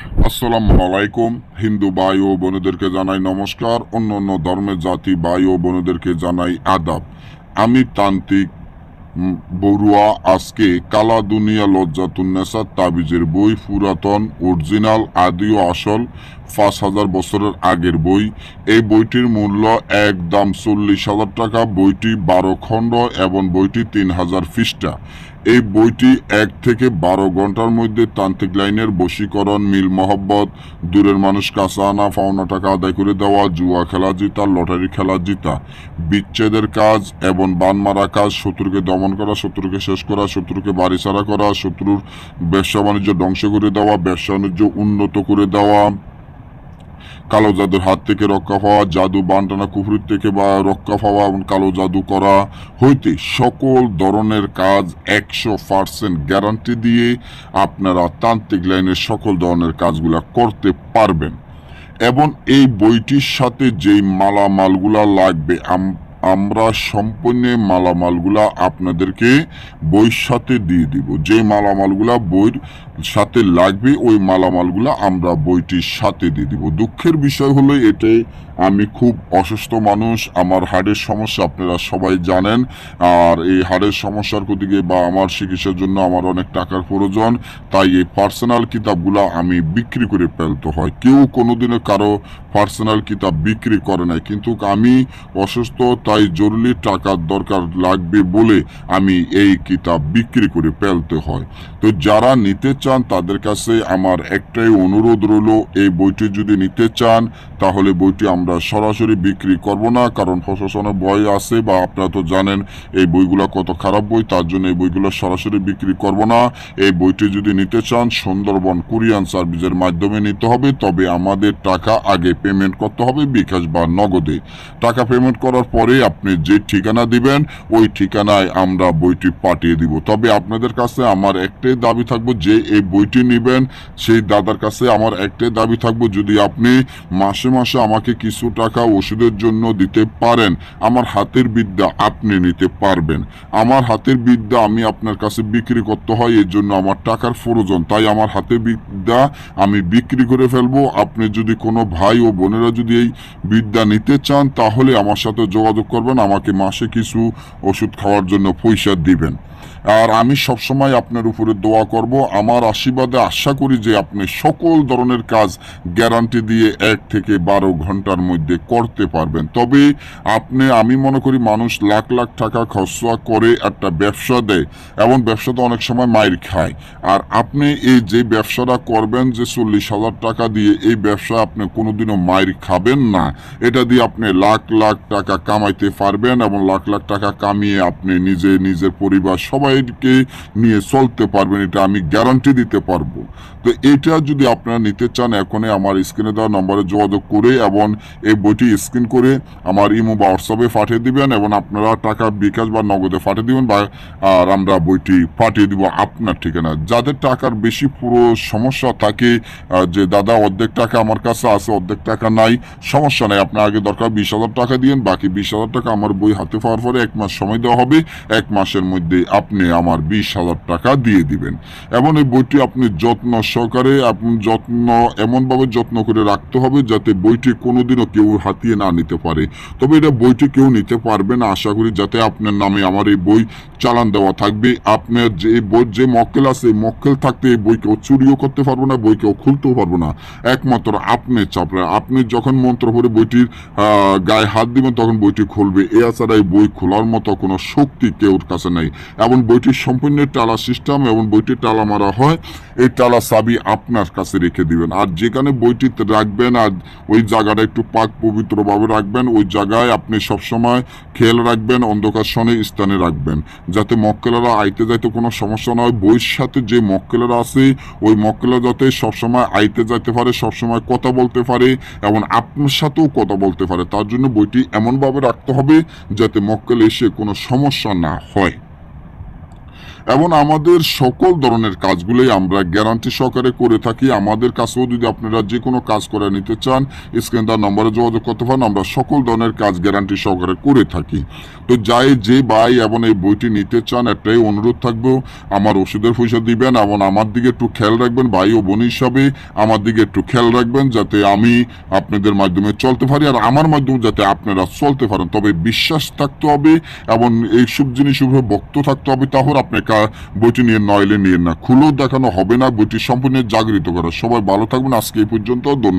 আসসালামু আলাইকুম। হিন্দু ভাই ও বোনেদেরকে জানাই নমস্কার। অন্য অন্য ধর্মের জাতি ভাই ও বোনেদেরকে জানাই আদাব। আমি তান্ত্রিক বড়ুয়া। আজকে কালা দুনিয়া লজ্জাতুন্নেসার তাবিজের বই পুরাতন, অরিজিনাল, আদিও আসল পাঁচ হাজার বছরের আগের বই। এই বইটির মূল্য এক দাম চল্লিশ হাজার টাকা। বইটি বারো খণ্ড এবং বইটি তিন হাজার পৃষ্ঠা। এই বইটি এক থেকে বারো ঘণ্টার মধ্যে তান্ত্রিক লাইনের বশীকরণ, মিল মহব্বত, দূরের মানুষ কাঁচা আনা, পাওনা টাকা আদায় করে দেওয়া, জুয়া খেলা জিতা, লটারি খেলা জিতা, বিচ্ছেদের কাজ এবং বান মারা কাজ, শত্রুকে দমন করা, শত্রুকে শেষ করা, শত্রুকে বাড়ি ছাড়া করা, শত্রুর ব্যবসা বাণিজ্য ধ্বংস করে দেওয়া ব্যবসা বাণিজ্য উন্নত করে দেওয়া। কালো জাদুর হাত থেকে রক্ষা পাওয়া, জাদু বান্টানা কুফরির থেকে বা রক্ষা পাওয়া এবং কালো জাদু করা হইতে সকল ধরনের কাজ একশো পার্সেন্ট গ্যারান্টি দিয়ে আপনারা তান্ত্রিক লাইনের সকল ধরনের কাজগুলা করতে পারবেন। এবং এই বইটির সাথে যেই মালামালগুলা লাগবে আমরা সম্পূর্ণ মালামালগুলা আপনাদেরকে বইয়ের সাথে দিয়ে দিব। যে মালামালগুলা বইয়ের সাথে লাগবে, ওই মালামালগুলা আমরা বইটির সাথে দিয়ে দিব। দুঃখের বিষয় হলো এটাই আমি খুব অসুস্থ মানুষ, আমার হাড়ের সমস্যা, আপনারা সবাই জানেন। আর এই হাড়ের সমস্যার দিকে বা আমার চিকিৎসার জন্য আমার অনেক টাকার প্রয়োজন, তাই এই পার্সোনাল কিতাবগুলো আমি বিক্রি করে ফেলতে হয়। কেউ কোনোদিনও কারও পার্সোনাল কিতাব বিক্রি করে নাই। কিন্তু আমি অসুস্থ, তাই জরুরি টাকার দরকার লাগবে বলে আমি এই কিতাব বিক্রি করে ফেলতে হয়। তো যারা নিতে চান, তাদের কাছে আমার একটাই অনুরোধ রইল, এই বইটি যদি নিতে চান, তাহলে বইটি আমরা সরাসরি বিক্রি করব না, কারণ প্রশাসনের বই আছে বা আপনারা তো জানেন এই বইগুলো কত খারাপ বই, তার জন্য এই বইগুলো সরাসরি বিক্রি করব না। এই বইটি যদি নিতে চান, সুন্দরবন কুরিয়ান সার্ভিসের মাধ্যমে নিতে হবে, তবে আমাদের টাকা আগে পেমেন্ট করতে হবে বিকাশ বা নগদে। টাকা পেমেন্ট করার পরে আপনি যে ঠিকানা দিবেন, ওই ঠিকানায় আমরা বইটি পাঠিয়ে দিব। তবে আপনাদের কাছে আমার একটাই দাবি থাকব, যে এই বইটি নেবেন, সেই দাদার কাছে আমার একটাই দাবি থাকব, যদি আপনি মাসে মাসে আমাকে কিছু টাকা ওষুধের জন্য দিতে পারেন। আমার হাতের বিদ্যা আপনি নিতে পারবেন। আমার হাতের বিদ্যা আমি আপনার কাছে বিক্রি করতে হয় এর জন্য আমার টাকার প্রয়োজন। তাই আমার হাতের বিদ্যা আমি বিক্রি করে ফেলব। আপনি যদি কোনো ভাই ও বোনেরা যদি এই বিদ্যা নিতে চান, তাহলে আমার সাথে যোগাযোগ করবেন, আমাকে মাসে কিছু ওষুধ খাওয়ার জন্য পয়সা দিবেন। আর আমি সবসময় আপনার উপরে দোয়া করব। আমার আশীর্বাদে আশা করি যে আপনি সকল ধরনের কাজ গ্যারান্টি দিয়ে এক থেকে বারো ঘণ্টার মধ্যে করতে পারবেন। তবে আপনি, আমি মনে করি মানুষ লাখ লাখ টাকা খরচা করে একটা ব্যবসা দেয় এবং ব্যবসাতে অনেক সময় মায়ের খায়। আর আপনি এই যে ব্যবসাটা করবেন যে চল্লিশ হাজার টাকা দিয়ে এই ব্যবসা আপনি কোনোদিনও মায়ের খাবেন না। এটা দিয়ে আপনি লাখ লাখ টাকা কামাইতে পারবেন এবং লাখ লাখ টাকা কামিয়ে আপনি নিজে নিজের পরিবার সবাইকে নিয়ে চলতে পারবেন, এটা আমি গ্যারান্টি দিতে পারব। তো এটা যদি আপনারা নিতে চান, এখনই আমার স্ক্রিনে দেওয়া নম্বরে যোগাযোগ করে এবং এই বইটি স্ক্রিন করে আমার ইমো বা হোয়াটসঅ্যাপে পাঠিয়ে দিবেন এবং আপনারা টাকা বিকাশ বা নগদে পাঠিয়ে দিবেন বা, আর আমরা বইটি পাঠিয়ে দিব আপনার ঠিকানা যাদের টাকার বেশি পুরো সমস্যা থাকে যে দাদা অর্ধেক টাকা আমার কাছে আছে, অর্ধেক টাকা নাই, সমস্যা নাই। আপনার আগে দরকার বিশ হাজার টাকা দিন বাকি বিশ হাজার টাকা আমার বই হাতে পাওয়ার পরে এক মাস সময় দেওয়া হবে, এক মাসের মধ্যে আপনি আমার বিশ হাজার টাকা দিয়ে দিবেন। এবং এই বইটি আপনি যত্ন সহকারে, আপনি যত্ন এমনভাবে যত্ন করে রাখতে হবে যাতে বইটি কোনোদিনও কেউ হাতিয়ে না নিতে পারে। তবে এটা বইটি কেউ নিতে পারবে না। আশা করি যাতে আপনার নামে আমার এই বই চালান দেওয়া থাকবে। আপনার যে বই যে মক্কেল আছে, এই মক্কেল থাকতে এই বই কেউ চুরিও করতে পারব না, বই কেউ খুলতেও পারব না। একমাত্র আপনি চাপড়া। আপনি যখন মন্ত্র পড়ে বইটির গায়ে হাত দিবেন, তখন বইটি খুলবে। এছাড়া এই বই খোলার মতো কোনো শক্তি কেউর কাছে নেই। এবং বইটির সম্পূর্ণ টালা সিস্টেম এবং বইটি টালা মারা হয়, এই টালা চাবি আপনার কাছে রেখে দিবেন। আর যেখানে বইটি রাখবেন, আর ওই জায়গাটা একটু পাক পবিত্রভাবে রাখবেন। ওই জায়গায় আপনি সবসময় খেয়াল রাখবেন, অন্ধকার সনে স্থানে রাখবেন। যাতে মক্কেলারা আইতে যাইতে কোনো সমস্যা না হয়। বইয়ের সাথে যে মক্কেলেরা আছে, ওই মক্কেলরা যাতে সবসময় আইতে যাইতে পারে, সবসময় কথা বলতে পারে এবং আপনার সাথেও কথা বলতে পারে। তার জন্য বইটি এমনভাবে রাখতে হবে যাতে মক্কেল এসে কোনো সমস্যা না হয়। এবং আমাদের সকল ধরনের কাজগুলোই আমরা গ্যারান্টি সহকারে করে থাকি। আমাদের কাছেও যদি আপনারা যে কোনো কাজ করে নিতে চান স্ক্রিন তার নম্বরে যোগাযোগ করতে পারেন, আমরা সকল ধরনের কাজ গ্যারান্টি সহকারে করে থাকি। তো যাই যে ভাই এবং এই বইটি নিতে চান, একটাই অনুরোধ থাকব, আমার ওষুধের পয়সা দিবেন এবং আমার দিকে একটু খেয়াল রাখবেন, ভাই ও বোন হিসাবে আমার দিকে একটু খেয়াল রাখবেন, যাতে আমি আপনাদের মাধ্যমে চলতে পারি আর আমার মাধ্যমে যাতে আপনারা চলতে পারেন। তবে বিশ্বাস থাকতে হবে এবং এইসব জিনিস উপরে বক্ত থাকতে হবে, তাহলে আপনি কা- বইটি নিয়ে নইলে নিয়ে না। খুলেও দেখানো হবে না, বইটি সম্পূর্ণ জাগৃত করা। সবাই ভালো থাকবেন। আজকে এই পর্যন্ত।